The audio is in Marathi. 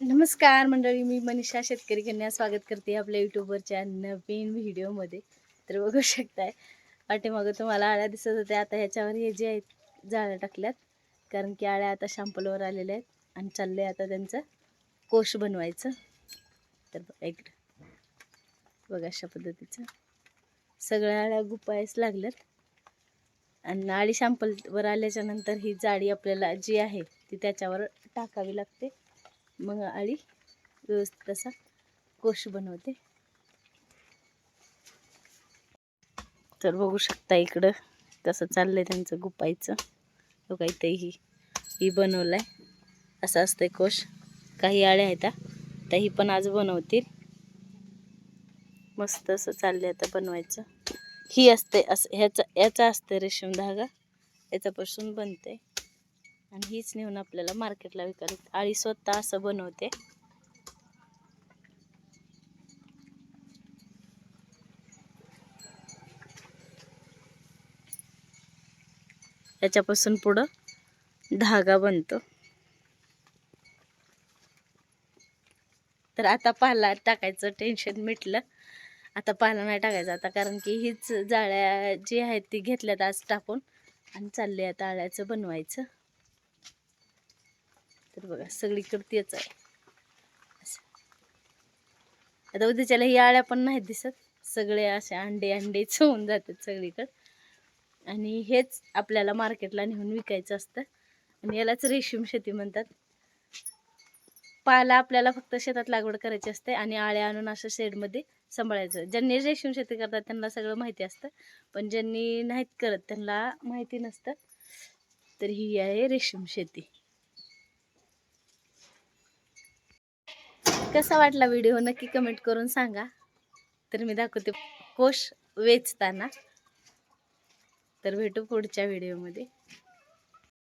नमस्कार मंडळी मी मनीषा शेतकरी कन्या. स्वागत करते आपल्या युट्यूबवरच्या नवीन व्हिडिओमध्ये तर बघू शकताय पाठीमागं तुम्हाला आळ्या दिसत होत्या. आता ह्याच्यावर हे जे आहेत जाळ्या टाकल्यात. कारण की आळ्या आता शॅम्पलवर आलेल्या आहेत आणि चाललंय आता त्यांचं कोश बनवायचं. तर बघा बघा अशा पद्धतीचं. सगळ्या आळ्या गुपायच लागल्यात. आणि आळी शॅम्पलवर आल्याच्यानंतर ही जाळी आपल्याला जी आहे ती त्याच्यावर टाकावी लागते. मग आळी व्यवस्थित असा कोश बनवते. तर बघू शकता इकडं कसं चाललंय त्यांचं गुपायचं तो इथं ही ही बनवलाय. असं असतंय कोश. काही आळ्या आहेत हा. त्या ही पण आज बनवतील. मस्त असं चाललंय आता बनवायचं. ही असते असं ह्याचा याचा असते रेशीम धागा. याच्यापासून बनते. आणि हीच नेऊन आपल्याला मार्केटला विकायला आळी स्वतः असं बनवते. याच्यापासून पुढं धागा बनतो. तर आता पाला टाकायचं टेन्शन मिटलं. आता पाला नाही टाकायचं आता कारण की हीच जाळ्या जी आहेत ती घेतल्यात आज टाकून. आणि चालले आता आळ्याचं बनवायचं. तर बघा सगळीकडे तेच आहे. असं. आता उद्याच्याला ही आळ्या पण नाहीत दिसत. सगळे असे अंडे अंडेच होऊन जातात सगळीकडे. आणि हेच आपल्याला मार्केटला नेऊन विकायचं असतं. आणि यालाच रेशीम शेती म्हणतात. पाला आपल्याला फक्त शेतात लागवड करायची असते आणि आळ्या आणून असं शेडमध्ये सांभाळायचं. ज्यांनी रेशीम शेती करतात त्यांना सगळं माहिती असतं. पण ज्यांनी नाहीत करत त्यांना माहिती नसतं. तर ही आहे रेशीम शेती. कसा वाटला व्हिडिओ नक्की कमेंट करून सांगा. तर मी दाखवते. कोश वेचताना. तर भेटू पुढच्या व्हिडिओमध्ये